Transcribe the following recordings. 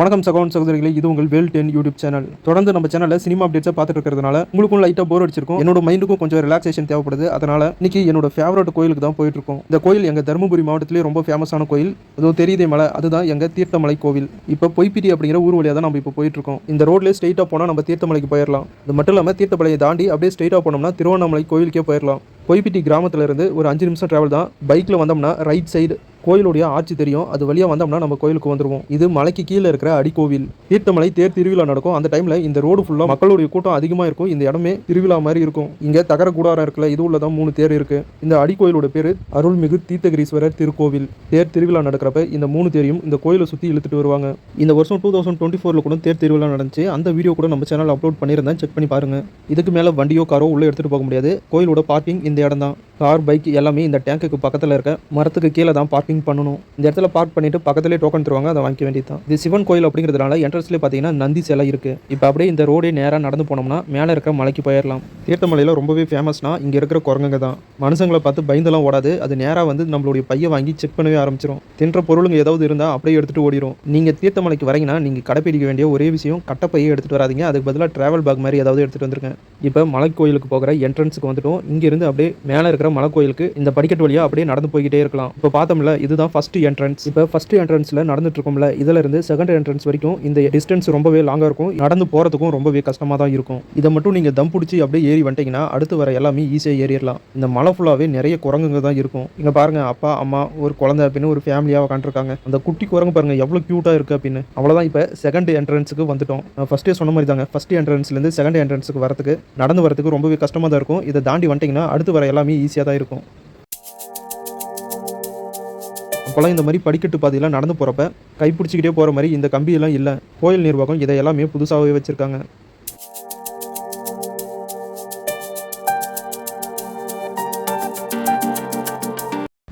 வணக்கம் சகோன் சகோதரிகளே இது உங்கள் வேல் டென் யூடியூப் சேனல். தொடர்ந்து நம்ம சேனலில் சினிமா அப்டேட்ஸை பார்த்துட்டு இருக்கிறதுனால உங்களுக்கும் லைட்டாக போர் அடிச்சிருக்கும். என்னோட மைண்டுக்கும் கொஞ்சம் ரிலாக்ஸேஷன் தேவைப்படுது. அதனால இன்னைக்கு என்னோட ஃபேவரட் கோயிலுக்கு தான் போயிட்டு இருக்கோம் இந்த கோயில் எங்க தருமபுரி மாவட்டத்திலே ரொம்ப ஃபேமஸான கோயில். அதுவும் தெரியுதே மலை அதுதான் எங்க தீர்த்தமலை கோவில். இப்போ பொய்ப்பிட்டி அப்படிங்கிற ஊர் வழியாக தான் நம்ம இப்போ போயிட்டு இருக்கோம் இந்த ரோட்ல ஸ்ட்ரெயிட்டாக போனால் நம்ம தீர்த்தமலைக்கு போயிடலாம் இது மட்டும் இல்லாமல் தீர்த்தமலையை தாண்டி அப்படியே ஸ்ட்ரெயிட்டாக போனோம்னா திருவண்ணாமலை கோயிலுக்கே போயிடலாம் பொய்ப்பிட்டி கிராமத்துல இருந்து ஒரு அஞ்சு நிமிஷம் டிராவல் தான். பைக்கில் வந்தோம்னா ரைட் சைடு கோயிலுடைய ஆட்சி தெரியும். அது வழியாக வந்தோம்னா நம்ம கோயிலுக்கு வந்துடுவோம் இது மலைக்கு கீழே இருக்கிற அடிக்கோவில். தீர்த்தமலை தேர் திருவிழா நடக்கும். அந்த டைமில் இந்த ரோடு ஃபுல்லாக மக்களுடைய கூட்டம் அதிகமாக இருக்கும். இந்த இடமே திருவிழா மாதிரி இருக்கும். இங்கே தகர கூடாரம் இருக்குல்ல இது உள்ள தான் மூணு தேர் இருக்குது இந்த அடிக்கோயிலோட பேர் அருள்மிகு தீர்த்தகிரீஸ்வரர் திருக்கோவில். தேர் திருவிழா நடக்கிறப்ப இந்த மூணு தேரையும் இந்த கோயிலை சுற்றி இழுத்துட்டு வருவாங்க. இந்த வருஷம் டூ தௌசண்ட் டுவெண்ட்டி ஃபோரில் கூட தேர் திருவிழா நடந்துச்சு. அந்த வீடியோ கூட நம்ம சேனல் அப்லோட் பண்ணியிருந்தேன். செக் பண்ணி பாருங்கள் இதுக்கு மேலே வண்டியோ காரோ உள்ளே எடுத்துகிட்டு போக முடியாது. கோயிலோட பார்க்கிங் இந்த இடம் தான். கார் பைக் எல்லாமே இந்த டேங்குக்கு பக்கத்தில் இருக்க மரத்துக்கு கீழே தான் பார்க்கிங் பண்ணணும். இந்த இடத்துல பார்க் பண்ணிட்டு பக்கத்துலேயே டோக்கன் தருவாங்க அதை வாங்கிக்க வேண்டியது தான் இது சிவன் கோயில் அப்படிங்கிறதுனால என்ட்ரன்ஸ்லேயே பார்த்தீங்கன்னா நந்தி சிலை இருக்கு. இப்போ அப்படியே இந்த ரோடே நேராக நடந்து போனோம்னா மேலே இருக்கிற மலைக்கு போயிடலாம் தீர்த்தமலையில் ரொம்பவே ஃபேமஸ்னா இங்கே இருக்கிற குரங்குங்க தான். மனுஷங்களை பார்த்து பயந்தெல்லாம் ஓடாது. அது நேராக வந்து நம்மளுடைய பையை வாங்கி செக் பண்ணவே ஆரம்பிச்சிடும் தின்ற பொருளுங்க ஏதாவது இருந்தால் அப்படியே எடுத்துகிட்டு ஓடிடும் நீங்கள் தீர்த்தமலைக்கு வரீங்கன்னா நீங்கள் கடைப்பிடிக்க வேண்டிய ஒரே விஷயம் கட்டப்பையை எடுத்துகிட்டு வராதீங்க. அதுக்கு பதிலாக ட்ராவல் பேக் மாதிரி ஏதாவது எடுத்துகிட்டு வந்துருங்க இப்போ மலை கோயிலுக்கு போகிற என்ட்ரன்ஸுக்கு வந்துட்டோம். இங்கேருந்து அப்படியே மேலே இருக்கிற மலை கோயிலுக்கு இந்த படிக்கட்டு வழியாக அப்படியே நடந்து போய்கிட்டே இருக்கலாம். இப்போ பார்த்தோம்ல இதுதான் ஃபர்ஸ்ட் என்ட்ரன்ஸ் இப்போ ஃபர்ஸ்ட் என்ட்ரன்ஸில் நடந்துட்டு இருக்கோம்ல இதுல இருந்து செகண்ட் என்ட்ரன்ஸ் வரைக்கும் இந்த டிஸ்டன்ஸ் ரொம்பவே லாங்காக இருக்கும். நடந்து போகிறதுக்கும் ரொம்பவே கஷ்டமாக தான் இருக்கும். இதை மட்டும் நீங்கள் தம் பிடிச்சி அப்படியே ஏறி வந்துட்டீங்கன்னா அடுத்து வர எல்லாமே ஈஸியாக ஏறிடலாம். இந்த மலை ஃபுல்லாகவே நிறைய குரங்குங்க தான் இருக்கும். இங்கே பாருங்க அப்பா அம்மா ஒரு குழந்தை அப்படின்னு ஒரு ஃபேமிலியாக உட்காந்துருக்காங்க அந்த குட்டி குரங்கு பாருங்க எவ்வளோ க்யூட்டாக இருக்குது அப்படின்னு. அவ்வளோதான் இப்போ செகண்ட் என்ட்ரன்ஸுக்கு வந்துட்டோம். ஃபஸ்ட்டே சொன்ன மாதிரி தாங்க ஃபஸ்ட் என்ட்ரன்ஸ்லேருந்து செகண்ட் என்ட்ரன்ஸுக்கு வரதுக்கு நடந்து வரதுக்கு ரொம்பவே கஷ்டமாக தான் இருக்கும். இதை தாண்டி வந்துட்டிங்கன்னா அடுத்து வர எல்லாமே ஈஸியாக தான் இருக்கும். அப்போல்லாம் இந்த மாதிரி படிக்கட்டு பாதையெல்லாம் நடந்து போகிறப்ப கைப்பிடிச்சிக்கிட்டே போகிற மாதிரி இந்த கம்பியெல்லாம் இல்லை. கோயில் நிர்வாகம் இதை எல்லாமே புதுசாகவே வச்சுருக்காங்க.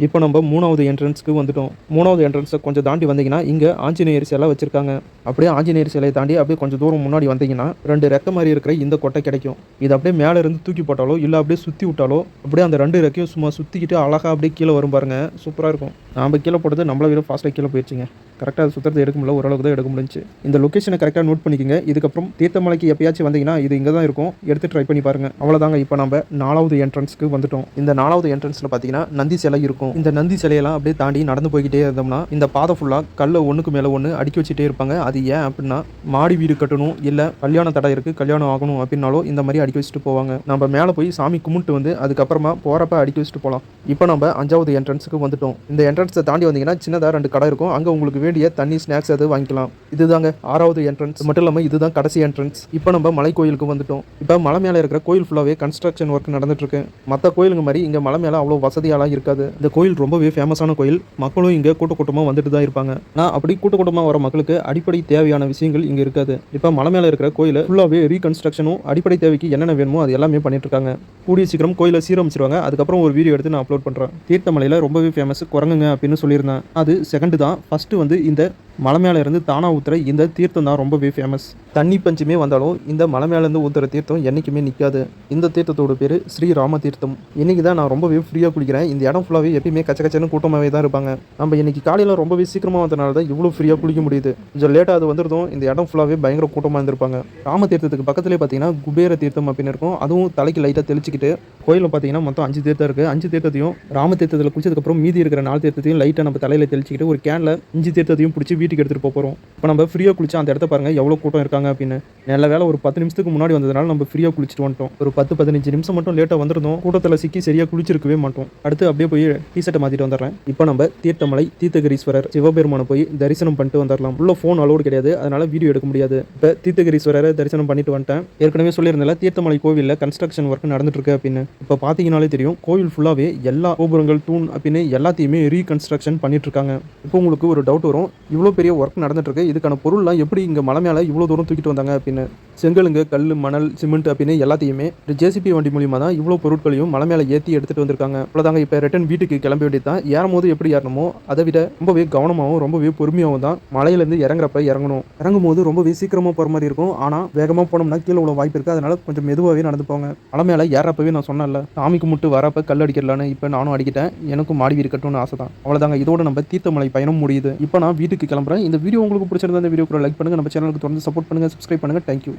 இப்போ நம்ம மூணாவது என்ட்ரன்ஸ்க்கு வந்துட்டோம். மூணாவது என்ட்ரன்ஸை கொஞ்சம் தாண்டி வந்தீங்கன்னா இங்கே ஆஞ்சநேயர் சிலை வச்சுருக்காங்க. அப்படியே ஆஞ்சநேயர் சிலையை தாண்டி அப்படியே கொஞ்சம் தூரம் முன்னாடி வந்தீங்கன்னா ரெண்டு ரெக்க மாதிரி இருக்கிற இந்த கொட்டை கிடைக்கும். இது அப்படியே மேலே இருந்து தூக்கி போட்டாலோ இல்லை அப்படியே சுற்றி விட்டாலோ அப்படியே அந்த ரெண்டு ரெக்கையும் சும்மா சுற்றிக்கிட்டு அழகாக அப்படியே கீழே வரும் பாருங்க. சூப்பராக இருக்கும். நாம் கீழே போட்டது நம்மளை விட ஃபாஸ்ட்டாக கீழே போயிடுச்சுங்க கரெக்டாக அது சுற்றுறது எடுக்க முடியல ஓரளவுக்கு தான் எடுக்க முடிஞ்சு. இந்த லொக்கேஷனை கரெக்டாக நோட் பண்ணிக்கோங்க. இதுக்கப்புறம் தீர்த்தமலைக்கு எப்பயாச்சும் வந்தீங்கன்னா இது இங்கே தான் இருக்கும். எடுத்து ட்ரை பண்ணி பாருங்க. அவ்வளோதாங்க இப்போ நம்ம நாலாவது என்ட்ரன்ஸ்க்கு வந்துட்டோம். இந்த நாலாவது என்ட்ரன்ஸில் பார்த்தீங்கன்னா நந்தி சிலை இருக்கும். இந்த நந்தி சிலையெல்லாம் அப்படியே தாண்டி நடந்து போய்கிட்டே இருந்தோம்னா இந்த பாதை ஃபுல்லாக கல்லை ஒன்றுக்கு மேலே ஒன்று அடுக்கி வச்சுட்டே இருப்பாங்க. அது ஏன் அப்படின்னா மாடி வீடு கட்டணும் இல்லை கல்யாண தடை இருக்குது கல்யாணம் ஆகணும் அப்படின்னாலும் இந்த மாதிரி அடுக்கி வச்சுட்டு போவாங்க. நம்ம மேலே போய் சாமி கும்பிட்டு வந்து அதுக்கப்புறமா போகிறப்ப அடுக்கி வச்சுட்டு போகலாம் இப்போ நம்ம அஞ்சாவது என்ட்ரன்ஸுக்கு வந்துட்டோம். இந்த என்ட்ரன்ஸை தாண்டி வந்தீங்கன்னா சின்னதாக ரெண்டு கடை இருக்கும். அங்கே உங்களுக்கு வேண்டிய தண்ணி ஸ்நாக்ஸ் அது வாங்கிக்கலாம். இதுதாங்க ஆறாவது என்ட்ரன்ஸ் மட்டும் இல்லாமல் இதுதான் கடைசி என்ட்ரன்ஸ் இப்போ நம்ம மலை கோயிலுக்கு வந்துட்டோம். இப்போ மலை மேலே இருக்கிற கோயில் ஃபுல்லாகவே கன்ஸ்ட்ரக்ஷன் ஒர்க் நடந்துட்டு இருக்கு. மற்ற கோயிலுங்க மாதிரி இங்கே மலை மேலே அவ்வளோ வசதியாலாம் இருக்காது. இந்த கோயில் ரொம்பவே ஃபேமஸான கோயில். மக்களும் இங்கே கூட்ட கூட்டமாக வந்துட்டு தான் இருப்பாங்க. ஆனால் அப்படி கூட்ட கூட்டமாக வர மக்களுக்கு அடிப்படை தேவையான விஷயங்கள் இங்கே இருக்காது. இப்போ மலை மேலே இருக்கிற கோயிலை ஃபுல்லாகவே ரீகன்ஸ்ட்ரக்ஷனும் அடிப்படை தேவைக்கு என்னென்ன வேணுமோ அது எல்லாமே பண்ணிட்டு இருக்காங்க. கூடிய சீக்கிரம் கோயிலை சீரமைச்சிருவாங்க. அதுக்கப்புறம் ஒரு வீடியோ எடுத்து நான் அப்லோட் பண்ணுறேன் தீர்த்தமலையில் ரொம்பவே ஃபேமஸ் குரங்குங்க அப்படின்னு சொல்லியிருந்தேன். அது செகண்டு தான். ஃபஸ்ட்டு வந்து இந்த மலை மேலே இருந்து தானா ஊற்றுற இந்த தீர்த்தம் தான் ரொம்பவே ஃபேமஸ் தண்ணி பஞ்சமே வந்தாலும் இந்த மலை மேலேருந்து ஊற்றுற தீர்த்தம் என்றைக்குமே நிற்காது இந்த தீர்த்தத்தோட பேர் ஸ்ரீ ராம தீர்த்தம் இன்றைக்கி தான் நான் ரொம்பவே ஃப்ரீயாக குளிக்கிறேன். இந்த இடம் ஃபுல்லாகவே எப்பயுமே கச்ச கச்சன்னு கூட்டமாகவே தான் இருப்பாங்க. நம்ம இன்றைக்கி காலையில் ரொம்பவே சீக்கிரமாக வந்தனால தான் இவ்வளோ ஃப்ரீயாக குளிக்க முடியுது. கொஞ்சம் லேட்டாக அது வந்துருந்தோம் இந்த இடம் ஃபுல்லாகவே பயங்கர கூட்டமாக இருந்திருப்பாங்க. ராம தீர்த்தத்துக்கு பக்கத்துலேயே பார்த்தீங்கன்னா குபேர தீர்த்தம் அப்படின்னு இருக்கும். அதுவும் தலைக்கு லைட்டாக தெளிச்சிக்கிட்டு கோயிலில் பார்த்தீங்கன்னா மொத்தம் அஞ்சு தீர்த்தம் இருக்குது அஞ்சு தீர்த்தத்தையும் ராம தீர்த்தத்தில் குளிச்சதுக்கப்புறம் மீதி இருக்கிற நாலு தீர்த்தத்தையும் லைட்டாக நம்ம தலையில் தெளிச்சிக்கிட்டு ஒரு கேனில் அஞ்சு தீர்த்தத்தையும் பிடிச்சி வீட்டுக்கு எடுத்துகிட்டு போக போகிறோம் இப்போ நம்ம ஃப்ரீயாக குளிச்சு அந்த இடத்த பாருங்கள் எவ்வளோ கூட்டம் இருக்காங்க அப்படின்னு. நல்ல வேலை ஒரு பத்து நிமிஷத்துக்கு முன்னாடி வந்ததுனால நம்ம ஃப்ரீயாக குளிச்சுட்டு வந்துட்டோம். ஒரு பத்து பதினஞ்சு நிமிஷம் மட்டும் லேட்டாக வந்திருந்தோம். கூட்டத்தில் சிக்கி சரியாக குளிச்சிருக்கவே மாட்டோம். அடுத்து அப்படியே போய் டிஷர்ட்டை மாற்றிட்டு வந்துடுறேன். இப்போ நம்ம தீர்த்தமலை தீர்த்தகிரீஸ்வரர் சிவபெருமானை போய் தரிசனம் பண்ணிட்டு வந்துடலாம். உள்ள ஃபோன் அலோடு கிடையாது. அதனால் வீடியோ எடுக்க முடியாது. இப்போ தீர்த்தகிரீஸ்வரரை தரிசனம் பண்ணிட்டு வந்துட்டேன். ஏற்கனவே சொல்லியிருந்தால தீர்த்தமலை கோவிலில் கன்ஸ்ட்ரக்ஷன் ஒர்க் நடந்துட்டு இருக்கு அப்படின்னு. இப்போ பார்த்தீங்கனாலே தெரியும் கோவில் ஃபுல்லாகவே எல்லா கோபுரங்கள் தூண் அப்படின்னு எல்லாத்தையுமே ரீகன்ஸ்ட்ரக்ஷன் பண்ணிட்டு இருக்காங்க. இப்போ உங்களுக்கு ஒரு டவுட் வரும் இவ்வளோ பெரிய ஒர்க் நடந்துட்டுருக்கு. இதுக்கான பொருள்லாம் எப்படி இங்கே மலை மேலே இவ்வளோ தூரம் தூக்கிட்டு வந்தாங்க அப்படின்னு செங்கலுங்க கல் மணல் சிமெண்ட் அப்படின்னு எல்லாத்தையுமே ஜேசிபி வண்டி மூலியமாக தான் இவ்வளோ பொருட்களையும் மலை மேலே ஏற்றி எடுத்துகிட்டு வந்திருக்காங்க. அவ்வளோதாங்க இப்போ ரிட்டன் வீட்டுக்கு கிளம்ப வேண்டியது தான் ஏறும்போது எப்படி ஏறணுமோ அதை விட ரொம்பவே கவனமாகவும் ரொம்பவே பொறுமையாகவும் தான் மலையிலேருந்து இறங்குறப்ப இறங்கணும். இறங்கும் போது ரொம்பவே சீக்கிரமாக போகிற மாதிரி இருக்கும். ஆனால் வேகமாக போனோம்னா கீழே உள்ள வாய்ப்பு இருக்குது அதனால் கொஞ்சம் மெதுவாகவே நடந்து போங்க. மலை மேலே ஏறப்பவே நான் சொன்னேன்ல சாமி கும்பிட்டு வரப்ப கல் அடிக்கலான்னு இப்போ நானும் அடிக்கிட்டேன். எனக்கும் மாடி இருக்கட்டும்னு ஆசை தான் அவ்வளோதாங்க இதோட நம்ம தீர்த்தமலை பயணம் முடியுது. இப்போ நான் வீட்டுக்கு கிளம்ப நம்புகிறேன் இந்த வீடியோ உங்களுக்கு பிடிச்சிருந்தா இந்த வீடியோ லைக் பண்ணுங்கள் நம்ம சேனலுக்கு தொடர்ந்து சப்போர்ட் பண்ணுங்கள் சப்ஸ்கிரைப் பண்ணுங்கள் தேங்க்யூ